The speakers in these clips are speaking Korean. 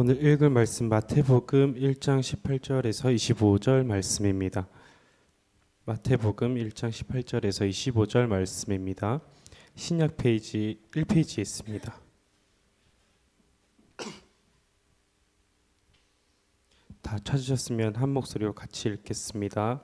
오늘 읽을 말씀 마태복음 1장 18절에서 25절 말씀입니다. 마태복음 1장 18절에서 25절 말씀입니다. 신약 페이지 1페이지에 있습니다. 다 찾으셨으면 한 목소리로 같이 읽겠습니다.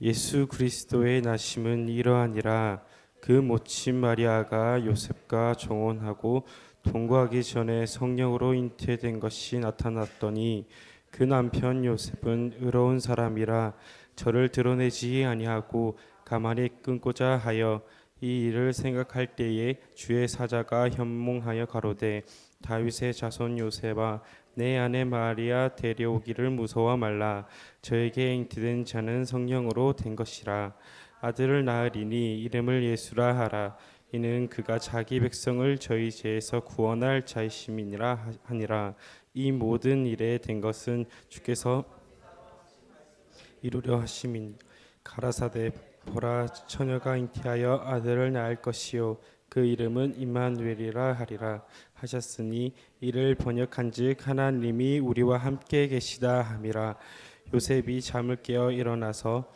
예수 그리스도의 나심은 이러하니라 그 모친 마리아가 요셉과 정혼하고 동거하기 전에 성령으로 잉태된 것이 나타났더니 그 남편 요셉은 의로운 사람이라 저를 드러내지 아니하고 가만히 끊고자 하여 이 일을 생각할 때에 주의 사자가 현몽하여 가로되 다윗의 자손 요셉아 내 아내 마리아 데려오기를 무서워 말라. 저에게 잉태된 자는 성령으로 된 것이라. 아들을 낳으리니 이름을 예수라 하라 이는 그가 자기 백성을 저희 죄에서 구원할 자이심이니라 하니라. 이 모든 일에 된 것은 주께서 이루려 하심이니 가라사대 보라 처녀가 잉태하여 아들을 낳을 것이요 그 이름은 임마누엘이라 하리라 하셨으니 이를 번역한즉 하나님이 우리와 함께 계시다 함이라. 요셉이 잠을 깨어 일어나서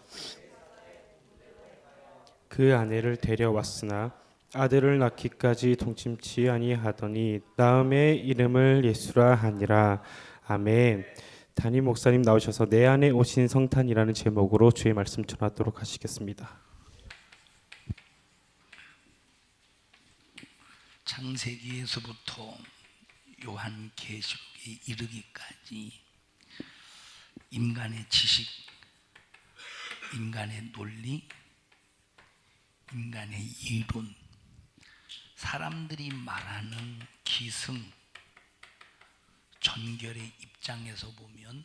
그 아내를 데려왔으나 아들을 낳기까지 동침치 아니하더니 다음에 이름을 예수라 하니라 아멘. 담임 목사님 나오셔서 내 안에 오신 성탄이라는 제목으로 주의 말씀 전하도록 하시겠습니다. 창세기에서부터 요한 계시록에 이르기까지 인간의 지식, 인간의 논리, 인간의 이론, 사람들이 말하는 기승, 전결의 입장에서 보면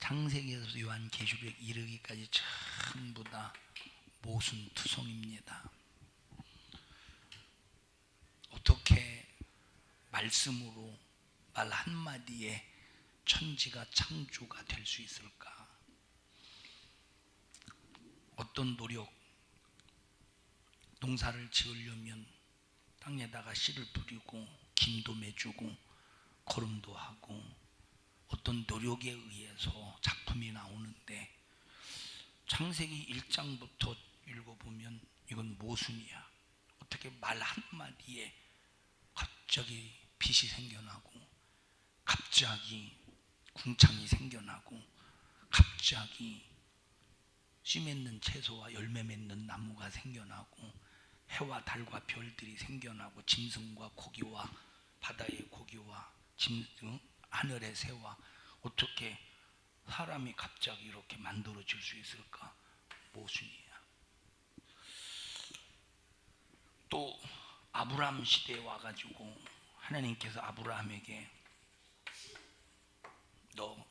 창세기에서 요한 계시록에 이르기까지 전부 다 모순투성입니다. 어떻게 말씀으로 말 한마디에 천지가 창조가 될 수 있을까? 어떤 노력, 농사를 지으려면 땅에다가 씨를 뿌리고 김도 매주고 거름도 하고 어떤 노력에 의해서 작품이 나오는데 창세기 1장부터 읽어보면 이건 모순이야. 어떻게 말 한마디에 갑자기 빛이 생겨나고 갑자기 궁창이 생겨나고 갑자기 씨 맺는 채소와 열매 맺는 나무가 생겨나고 해와 달과 별들이 생겨나고 짐승과 고기와 바다의 고기와 짐승 하늘의 새와 어떻게 사람이 갑자기 이렇게 만들어질 수 있을까? 모순이야. 또 아브라함 시대에 와가지고 하나님께서 아브라함에게 너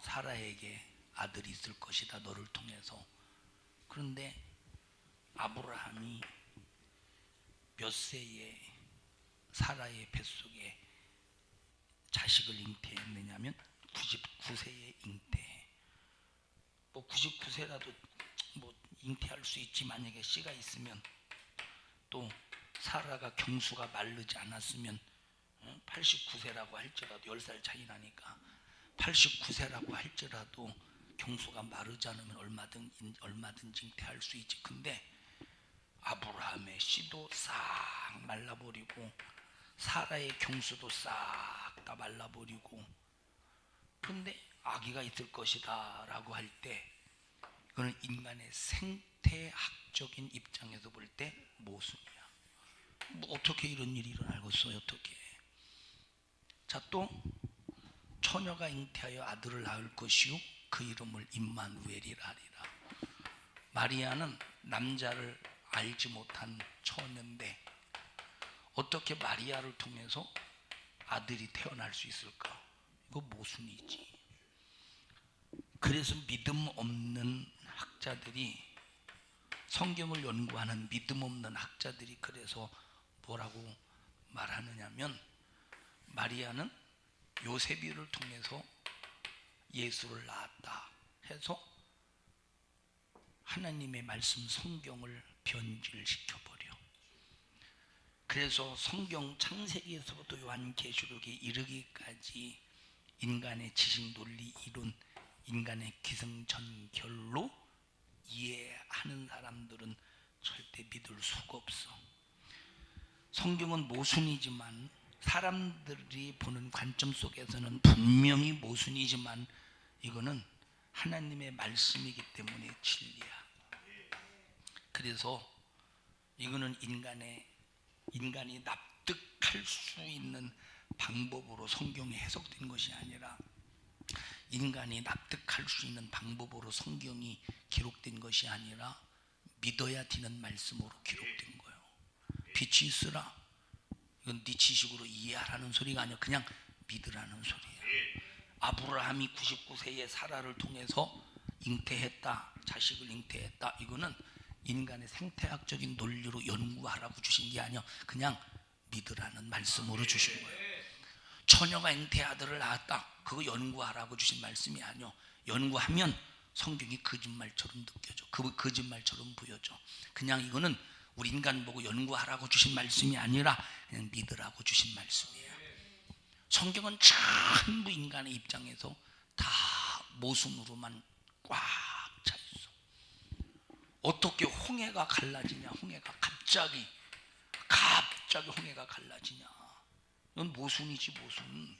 사라에게 아들이 있을 것이다 너를 통해서. 그런데 아브라함이 몇 세에 사라의 뱃속에 자식을 잉태했느냐면 99세에 잉태. 뭐 99세라도 뭐 잉태할 수 있지 만약에 씨가 있으면 또 사라가 경수가 마르지 않았으면 89세라고 할지라도 10살 차이 나니까 89세라고 할지라도 경수가 마르지 않으면 얼마든 얼마든지 잉태할 수 있지. 근데 아브라함의 씨도 싹 말라버리고 사라의 경수도 싹 다 말라버리고 근데 아기가 있을 것이다 라고 할때 이거는 인간의 생태학적인 입장에서 볼 때 모순이야. 뭐 어떻게 이런 일이 일어나겠어요? 어떻게? 자또 처녀가 잉태하여 아들을 낳을 것이요 그 이름을 임마누엘이라 하리라. 마리아는 남자를 알지 못한 처녀인데 어떻게 마리아를 통해서 아들이 태어날 수 있을까? 이거 모순이지. 그래서 믿음 없는 학자들이 성경을 연구하는 믿음 없는 학자들이 그래서 뭐라고 말하느냐면 마리아는 요세비를 통해서 예수를 낳았다 해서 하나님의 말씀 성경을 변질시켜 버려. 그래서 성경 창세기에서부터 요한 계시록에 이르기까지 인간의 지식 논리 이론 인간의 기승전결로 이해하는 사람들은 절대 믿을 수가 없어. 성경은 모순이지만 사람들이 보는 관점 속에서는 분명히 모순이지만 이거는 하나님의 말씀이기 때문에 진리야. 그래서 이거는 인간의 인간이 납득할 수 있는 방법으로 성경이 해석된 것이 아니라 인간이 납득할 수 있는 방법으로 성경이 기록된 것이 아니라 믿어야 되는 말씀으로 기록된 거예요. 빛이 있으라. 이건 네 지식으로 이해하라는 소리가 아니야. 그냥 믿으라는 소리야. 아브라함이 99세에 사라를 통해서 잉태했다. 자식을 잉태했다. 이거는 인간의 생태학적인 논리로 연구하라고 주신 게 아니야. 그냥 믿으라는 말씀으로 주신 거예요. 처녀가 잉태 아들을 낳았다. 그거 연구하라고 주신 말씀이 아니요. 연구하면 성경이 거짓말처럼 느껴져. 그 거짓말처럼 보여져. 그냥 이거는 우리 인간 보고 연구하라고 주신 말씀이 아니라 그냥 믿으라고 주신 말씀이에요. 성경은 전부 인간의 입장에서 다 모순으로만 꽉. 어떻게 홍해가 갈라지냐? 홍해가 갑자기 갑자기 홍해가 갈라지냐? 이건 모순이지 모순.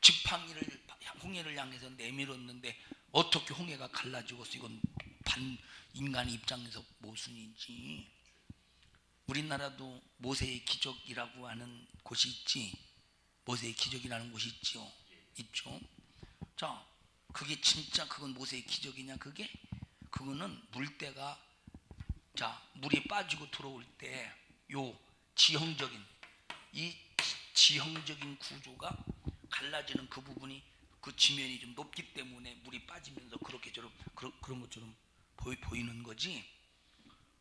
지팡이를 홍해를 향해서 내밀었는데 어떻게 홍해가 갈라지고 이건 반 인간의 입장에서 모순이지. 우리나라도 모세의 기적이라고 하는 곳이 있지. 모세의 기적이라는 곳이 있죠. 있죠. 자, 그게 진짜 그건 모세의 기적이냐? 그게 그거는 물때가 자 물이 빠지고 들어올 때 요 지형적인 이 지형적인 구조가 갈라지는 그 부분이 그 지면이 좀 높기 때문에 물이 빠지면서 그렇게 저런 그런, 그런 것처럼 보이, 보이는 거지.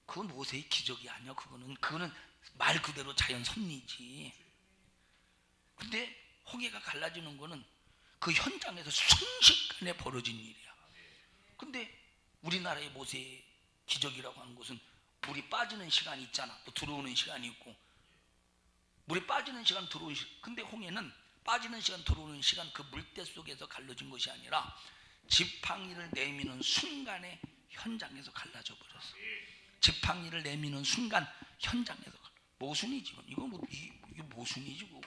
그건 모세의 기적이 아니야. 그거는 그거는 말 그대로 자연 섭리지. 근데 홍해가 갈라지는 거는 그 현장에서 순식간에 벌어진 일이야. 근데 우리나라의 모세의 기적이라고 하는 것은 물이 빠지는 시간이 있잖아. 또 들어오는 시간이 있고. 물이 빠지는 시간 들어오는 시간. 근데 홍해는 빠지는 시간 들어오는 시간 그 물때 속에서 갈라진 것이 아니라 지팡이를 내미는 순간에 현장에서 갈라져 버렸어. 지팡이를 내미는 순간 현장에서 모순이지. 이거 뭐 이- 이게 모순이지 그거.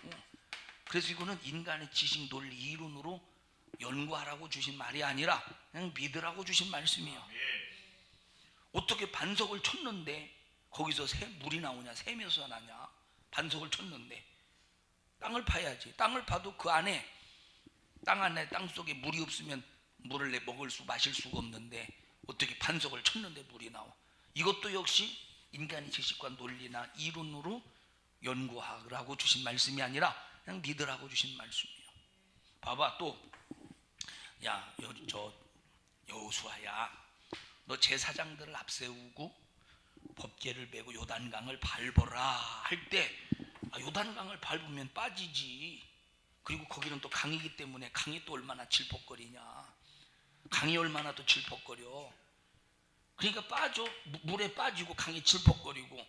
그래서 이거는 인간의 지식 논리 이론으로 연구하라고 주신 말이 아니라 그냥 믿으라고 주신 말씀이에요. 어떻게 반석을 쳤는데 거기서 새 물이 나오냐 샘에서 나냐 반석을 쳤는데 땅을 파야지. 땅을 파도 그 안에 땅 안에 땅 속에 물이 없으면 물을 내 먹을 수 마실 수가 없는데 어떻게 반석을 쳤는데 물이 나와. 이것도 역시 인간의 지식과 논리나 이론으로 연구하라고 주신 말씀이 아니라 그냥 믿으라고 주신 말씀이에요. 봐봐 또야 저 여호수아야 너 제사장들을 앞세우고 법궤를 메고 요단강을 밟아라 할때 아, 요단강을 밟으면 빠지지. 그리고 거기는 또 강이기 때문에 강이 또 얼마나 질퍽거리냐. 강이 얼마나 또 질퍽거려. 그러니까 빠져 무- 물에 빠지고 강이 질퍽거리고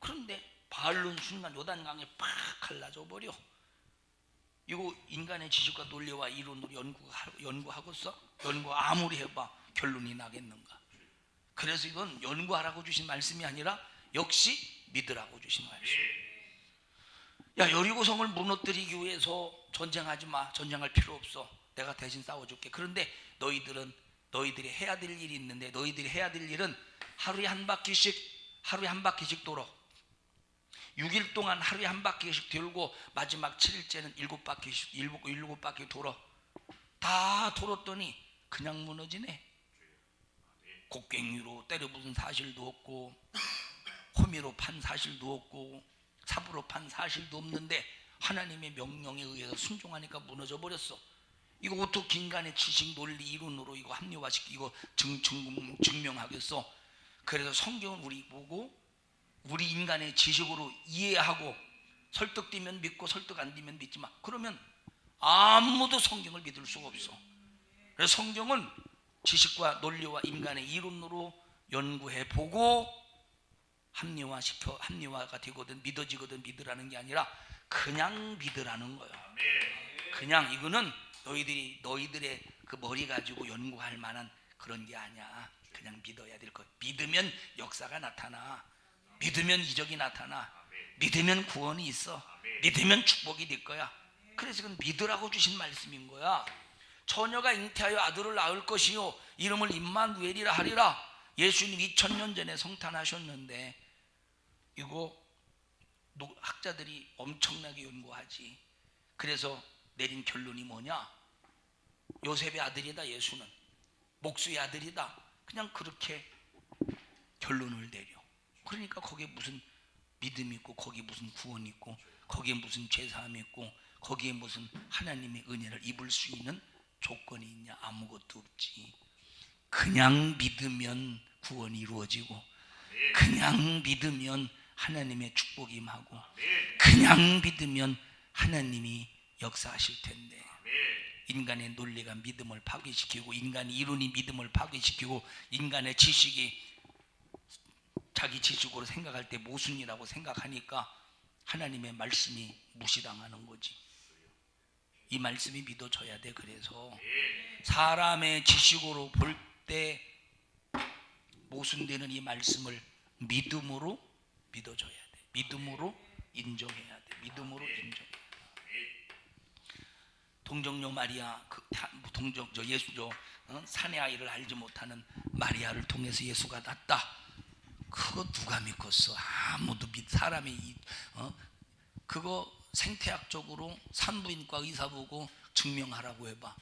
그런데 바른 순간 요단강에 팍 갈라져 버려. 이거 인간의 지식과 논리와 이론으로 연구하, 연구하고서 연구 아무리 해봐 결론이 나겠는가? 그래서 이건 연구하라고 주신 말씀이 아니라 역시 믿으라고 주신 말씀. 야 여리고성을 무너뜨리기 위해서 전쟁하지 마. 전쟁할 필요 없어. 내가 대신 싸워줄게. 그런데 너희들은 너희들이 해야 될 일이 있는데 너희들이 해야 될 일은 하루에 한 바퀴씩 하루에 한 바퀴씩 돌아. 6일 동안 하루에 한 바퀴씩 돌고 마지막 7일째는 일곱 바퀴씩 일곱 일곱 바퀴 돌아. 다 돌았더니 그냥 무너지네. 곡괭이로 때려 부순 사실도 없고 호미로 판 사실도 없고 삽으로 판 사실도 없는데 하나님의 명령에 의해서 순종하니까 무너져 버렸어. 이거 어떻게 인간의 지식 논리 이론으로 이거 합리화시키고 증, 증, 증명하겠어? 그래서 성경은 우리 보고 우리 인간의 지식으로 이해하고 설득되면 믿고 설득 안 되면 믿지 마. 그러면 아무도 성경을 믿을 수가 없어. 그래서 성경은 지식과 논리와 인간의 이론으로 연구해 보고 합리화 시켜 합리화가 되거든 믿어지거든 믿으라는 게 아니라 그냥 믿으라는 거예요. 그냥 이거는 너희들이 너희들의 그 머리 가지고 연구할 만한 그런 게 아니야. 그냥 믿어야 될 거. 믿으면 역사가 나타나. 믿으면 이적이 나타나. 믿으면 구원이 있어. 믿으면 축복이 될 거야. 그래서 그건 믿으라고 주신 말씀인 거야. 처녀가 잉태하여 아들을 낳을 것이요 이름을 임마누엘이라 하리라. 예수님 2000년 전에 성탄하셨는데 이거 노- 학자들이 엄청나게 연구하지. 그래서 내린 결론이 뭐냐? 요셉의 아들이다 예수는 목수의 아들이다. 그냥 그렇게 결론을 내려. 그러니까 거기에 무슨 믿음 있고 거기에 무슨 구원 있고 거기에 무슨 죄사함 있고 거기에 무슨 하나님의 은혜를 입을 수 있는 조건이 있냐 아무것도 없지. 그냥 믿으면 구원이 이루어지고 그냥 믿으면 하나님의 축복이 임하고 그냥 믿으면 하나님이 역사하실 텐데 인간의 논리가 믿음을 파괴시키고 인간의 이론이 믿음을 파괴시키고 인간의 지식이 자기 지식으로 생각할 때 모순이라고 생각하니까 하나님의 말씀이 무시당하는 거지. 이 말씀이 믿어져야 돼. 그래서 사람의 지식으로 볼 때 모순되는 이 말씀을 믿음으로 믿어줘야 돼. 믿음으로 인정해야 돼. 믿음으로 돼. 동정녀 마리아 그 다- 동정 저 예수 저 어? 사내 아이를 알지 못하는 마리아를 통해서 예수가 났다. 그거 누가 믿겠어? 아무도 믿 사람이 이- 어? 그거 생태학적으로 산부인과 의사 보고 증명하라고 해봐.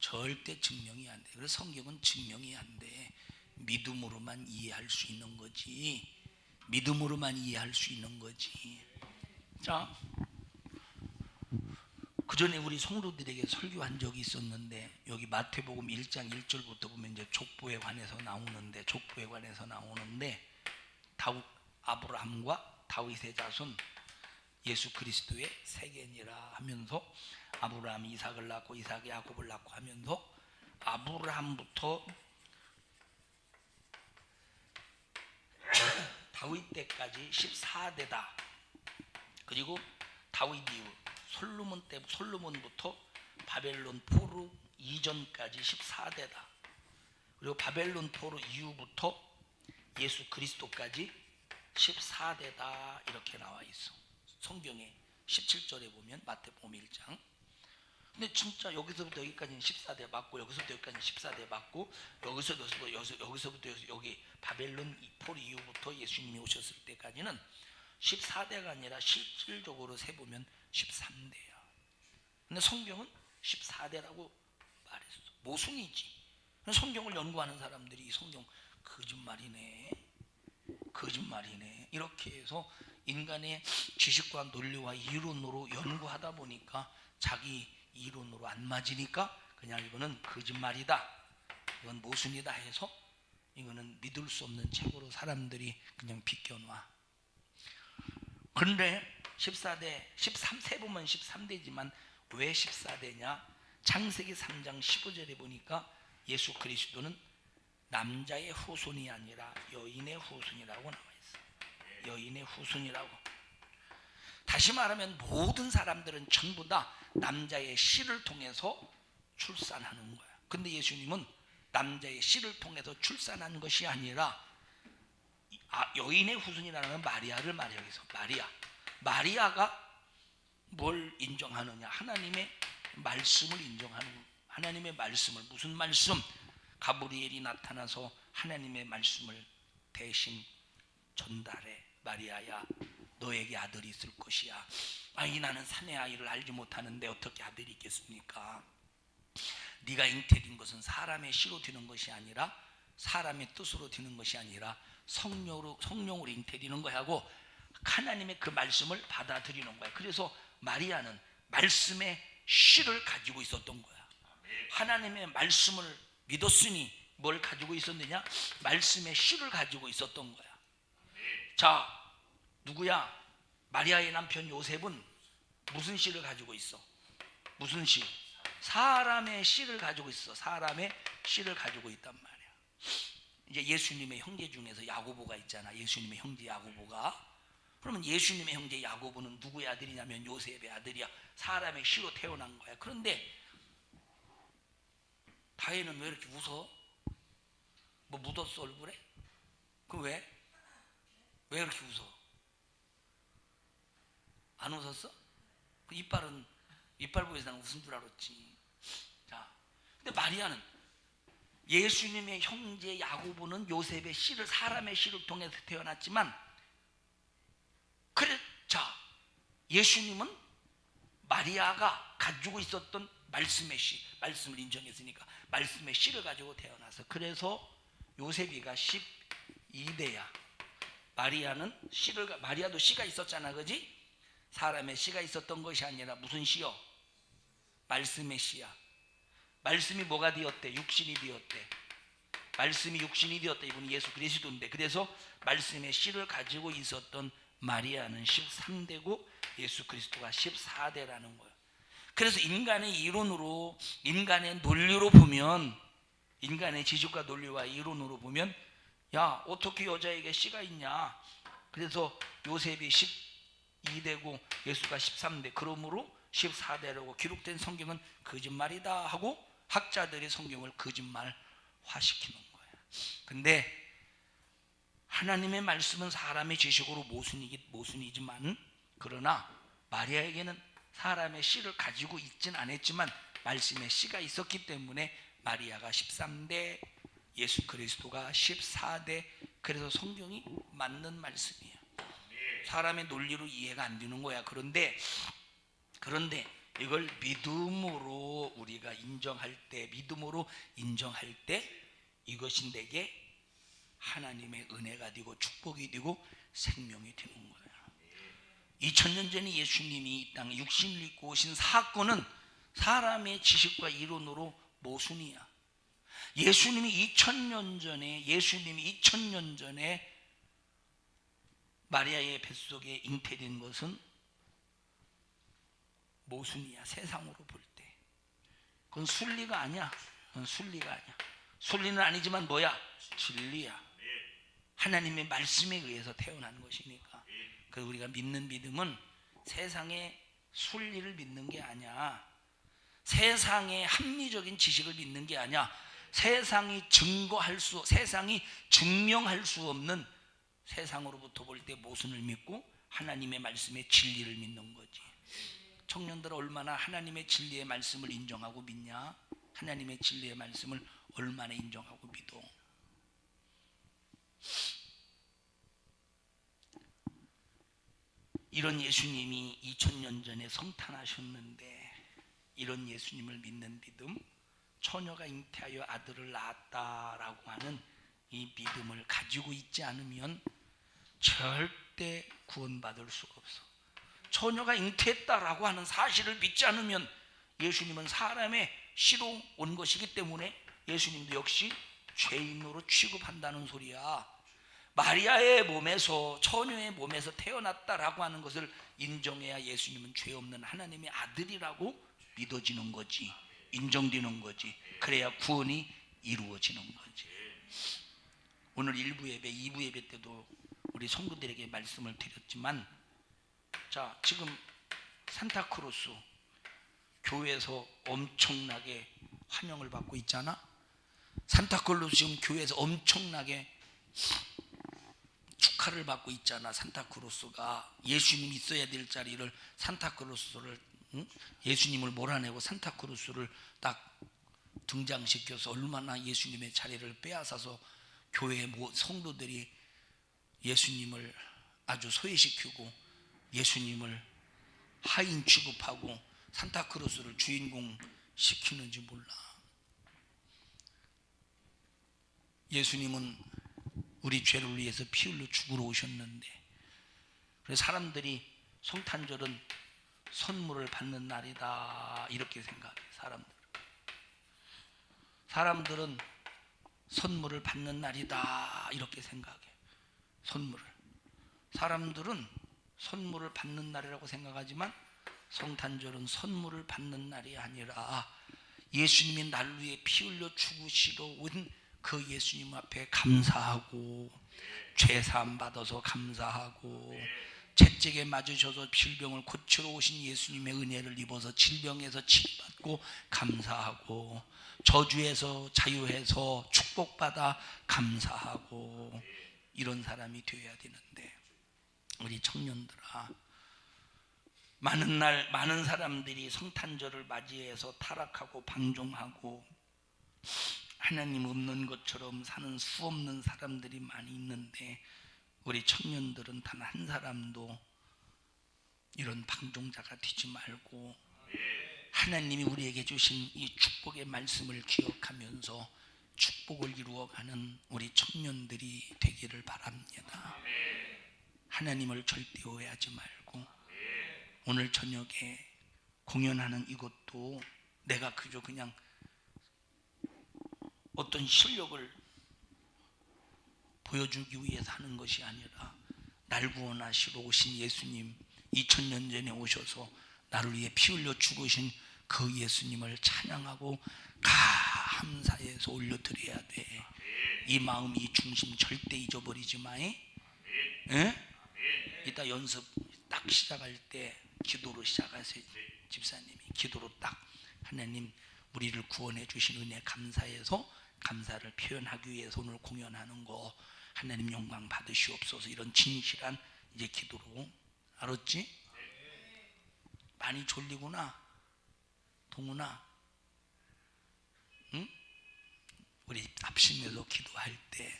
절대 증명이 안 돼. 그래서 성경은 증명이 안 돼. 믿음으로만 이해할 수 있는 거지. 믿음으로만 이해할 수 있는 거지. 자, 그 전에 우리 성도들에게 설교한 적이 있었는데 여기 마태복음 1장 1절부터 보면 이제 족보에 관해서 나오는데 족보에 관해서 나오는데 다윗 아브라함과 다윗의 자손 예수 그리스도의 세계니라 하면서 아브라함이 이삭을 낳고 이삭이 야곱을 낳고 하면서 아브라함부터 다윗 때까지 14대다. 그리고 다윗 이후 솔로몬 때 솔로몬부터 바벨론 포로 이전까지 14대다. 그리고 바벨론 포로 이후부터 예수 그리스도까지 14대다 이렇게 나와 있어. 성경에 17절에 보면 마태복음 1장. 근데 진짜 여기서부터 여기까지는 14대 맞고 여기서부터 여기까지는 14대 맞고 여기서 여기서 여기서 여기서부터 여기- 바벨론 포로 이후부터 예수님이 오셨을 때까지는 14대가 아니라 실질적으로 세 보면 13대야. 근데 성경은 14대라고 말했어. 모순이지. 성경을 연구하는 사람들이 이 성경 거짓말이네. 거짓말이네. 이렇게 해서 인간의 지식과 논리와 이론으로 연구하다 보니까 자기 이론으로 안 맞으니까 그냥 이거는 거짓말이다. 이건 모순이다 해서 이거는 믿을 수 없는 책으로 사람들이 그냥 비껴놔. 그런데 14대, 13세 보면 13대지만 왜 14대냐? 창세기 3장 15절에 보니까 예수 그리스도는 남자의 후손이 아니라 여인의 후손이라고 나와. 여인의 후손이라고. 다시 말하면 모든 사람들은 전부 다 남자의 씨를 통해서 출산하는 거야. 근데 예수님은 남자의 씨를 통해서 출산한 것이 아니라 아, 여인의 후손이라는 마리아를 말해 여기서 마리아. 마리아가 뭘 인정하느냐? 하나님의 말씀을 인정하는 하나님의 말씀을 무슨 말씀? 가브리엘이 나타나서 하나님의 말씀을 대신 전달해 마리아야 너에게 아들이 있을 것이야. 아이 나는 사내 아이를 알지 못하는데 어떻게 아들이 있겠습니까? 네가 잉태된 것은 사람의 씨로 되는 것이 아니라 사람의 뜻으로 되는 것이 아니라 성령으로 성령으로 잉태되는 거하고 하나님의 그 말씀을 받아들이는 거야. 그래서 마리아는 말씀의 씨를 가지고 있었던 거야. 하나님의 말씀을 믿었으니 뭘 가지고 있었느냐? 말씀의 씨를 가지고 있었던 거야. 자, 누구야? 마리아의 남편 요셉은 무슨 씨를 가지고 있어? 무슨 씨? 사람의 씨를 가지고 있어. 사람의 씨를 가지고 있단 말이야. 이제 예수님의 형제 중에서 야고보가 있잖아. 예수님의 형제 야고보가. 그러면 예수님의 형제 야고보는 누구의 아들이냐면 요셉의 아들이야. 사람의 씨로 태어난 거야. 그런데 다혜는 왜 이렇게 웃어? 뭐 묻었어 얼굴에? 그 왜? 왜 이렇게 웃어? 안 웃었어? 그 이빨은 이빨 보여서 난 웃은 줄 알았지. 자, 근데 마리아는 예수님의 형제 야고보는 요셉의 씨를 사람의 씨를 통해서 태어났지만 그래 자 예수님은 마리아가 가지고 있었던 말씀의 씨 말씀을 인정했으니까 말씀의 씨를 가지고 태어나서 그래서 요셉이가 12대야 마리아는 씨를 가- 마리아도 씨가 있었잖아 그지 사람의 씨가 있었던 것이 아니라 무슨 씨요 말씀의 씨야 말씀이 뭐가 되었대? 육신이 되었대. 말씀이 육신이 되었다. 이분이 예수 그리스도인데 그래서 말씀의 씨를 가지고 있었던 마리아는 13대고 예수 그리스도가 14대라는 거예요. 그래서 인간의 이론으로 인간의 논리로 보면 인간의 지식과 논리와 이론으로 보면 야 어떻게 여자에게 씨가 있냐? 그래서 요셉이 12대고 예수가 13대 그러므로 14대라고 기록된 성경은 거짓말이다 하고 학자들이 성경을 거짓말화시키는 거예요. 근데 하나님의 말씀은 사람의 지식으로 모순이기 모순이지만 그러나 마리아에게는 사람의 씨를 가지고 있진 않았지만 말씀의 씨가 있었기 때문에 마리아가 13대 예수 그리스도가 14대 그래서 성경이 맞는 말씀이에요. 사람의 논리로 이해가 안 되는 거야. 그런데 그런데 이걸 믿음으로 우리가 인정할 때 믿음으로 인정할 때 이것이 내게 하나님의 은혜가 되고 축복이 되고 생명이 되는 거예요. 2000년 전에 예수님이 이 땅에 육신을 입고 오신 사건은 사람의 지식과 이론으로 모순이야. 예수님이 2000년 전에 예수님이 2000년 전에 마리아의 뱃속에 잉태된 것은 모순이야 세상으로 볼 때. 그건 순리가 아니야. 그건 순리가 아니야. 순리는 아니지만 뭐야? 진리야. 하나님의 말씀에 의해서 태어난 것이니까. 그 우리가 믿는 믿음은 세상의 순리를 믿는 게 아니야. 세상의 합리적인 지식을 믿는 게 아니야. 세상이 증거할 수, 세상이 증명할 수 없는 세상으로부터 볼 때 모순을 믿고 하나님의 말씀의 진리를 믿는 거지. 청년들 얼마나 하나님의 진리의 말씀을 인정하고 믿냐? 하나님의 진리의 말씀을 얼마나 인정하고 믿어? 이런 예수님이 2000년 전에 성탄하셨는데 이런 예수님을 믿는 믿음 처녀가 잉태하여 아들을 낳았다라고 하는 이 믿음을 가지고 있지 않으면 절대 구원받을 수가 없어. 처녀가 잉태했다라고 하는 사실을 믿지 않으면 예수님은 사람의 씨로 온 것이기 때문에 예수님도 역시 죄인으로 취급한다는 소리야. 마리아의 몸에서 처녀의 몸에서 태어났다라고 하는 것을 인정해야 예수님은 죄 없는 하나님의 아들이라고 믿어지는 거지. 인정되는 거지. 그래야 구원이 이루어지는 거지. 오늘 1부 예배, 2부 예배 때도 우리 성도들에게 말씀을 드렸지만 자, 지금 산타크로스 교회에서 엄청나게 환영을 받고 있잖아. 산타클로스 지금 교회에서 엄청나게 축하를 받고 있잖아. 산타크로스가 예수님이 있어야 될 자리를 산타크로스를 응? 예수님을 몰아내고 산타크로스를 딱 등장시켜서 얼마나 예수님의 자리를 빼앗아서 교회 모 성도들이 예수님을 아주 소외시키고 예수님을 하인 취급하고 산타크로스를 주인공 시키는지 몰라. 예수님은 우리 죄를 위해서 피 흘려 죽으러 오셨는데 그래서 사람들이 성탄절은 선물을 받는 날이다 이렇게 생각해 사람들. 사람들은 선물을 받는 날이다 이렇게 생각해. 선물을. 사람들은 선물을 받는 날이라고 생각하지만 성탄절은 선물을 받는 날이 아니라 예수님이 날 위해 피 흘려 죽으시러 온 그 예수님 앞에 감사하고 죄 사함 받아서 감사하고 채찍에 맞으셔서 질병을 고치러 오신 예수님의 은혜를 입어서 질병에서 치료받고 감사하고 저주에서 자유해서 축복받아 감사하고 이런 사람이 되어야 되는데 우리 청년들아 많은 날 많은 사람들이 성탄절을 맞이해서 타락하고 방종하고 하나님 없는 것처럼 사는 수 없는 사람들이 많이 있는데 우리 청년들은 단 한 사람도 이런 방종자가 되지 말고 하나님이 우리에게 주신 이 축복의 말씀을 기억하면서 축복을 이루어가는 우리 청년들이 되기를 바랍니다. 하나님을 절대 오해하지 말고 오늘 저녁에 공연하는 이것도 내가 그저 그냥 어떤 실력을 보여주기 위해서 하는 것이 아니라 날 구원하시러 오신 예수님 2000년 전에 오셔서 나를 위해 피 흘려 죽으신 그 예수님을 찬양하고 감사해서 올려드려야 돼. 이 마음, 이 중심 절대 잊어버리지 마. 에? 이따 연습 딱 시작할 때 기도로 시작하세요. 집사님이 기도로 딱 하나님 우리를 구원해 주신 은혜 감사해서 감사를 표현하기 위해서 오늘 공연하는 거 하나님 영광 받으시옵소서. 이런 진실한 이제 기도로. 알았지? 많이 졸리구나. 동훈아. 응? 우리 합심해서 기도할 때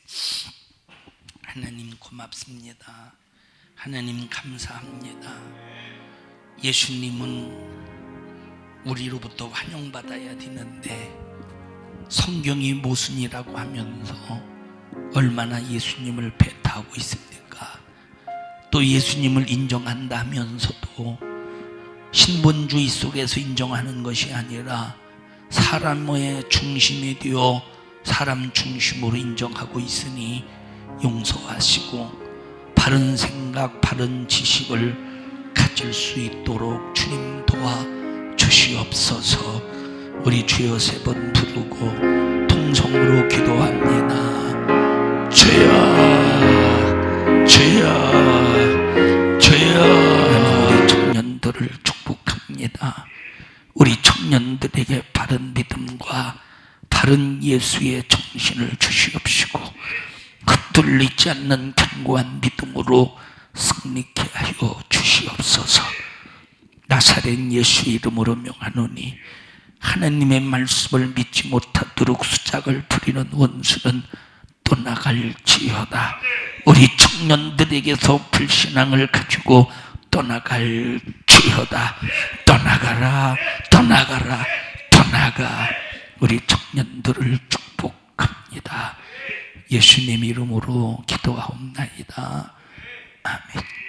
하나님 고맙습니다. 하나님 감사합니다. 예수님은 우리로부터 환영받아야 되는데 성경이 모순이라고 하면서 얼마나 예수님을 배타하고 있습니까? 또 예수님을 인정한다면서도 신본주의 속에서 인정하는 것이 아니라 사람의 중심이 되어 사람 중심으로 인정하고 있으니 용서하시고 바른 생각, 바른 지식을 가질 수 있도록 주님 도와 주시옵소서 우리 주여 세 번 부르고 통성으로 기도합니다. 주여 주여 주여 우리 청년들을 축복합니다. 우리 청년들에게 바른 믿음과 바른 예수의 정신을 주시옵시고 흩둘리지 않는 견고한 믿음으로 승리케 하여 주시옵소서. 나사렛 예수 이름으로 명하노니 하나님의 말씀을 믿지 못하도록 수작을 부리는 원수는 떠나갈지어다. 우리 청년들에게서 불신앙을 가지고 떠나갈지어다. 떠나가라, 떠나가라, 떠나가. 우리 청년들을 축복합니다. 예수님 이름으로 기도하옵나이다. 아멘.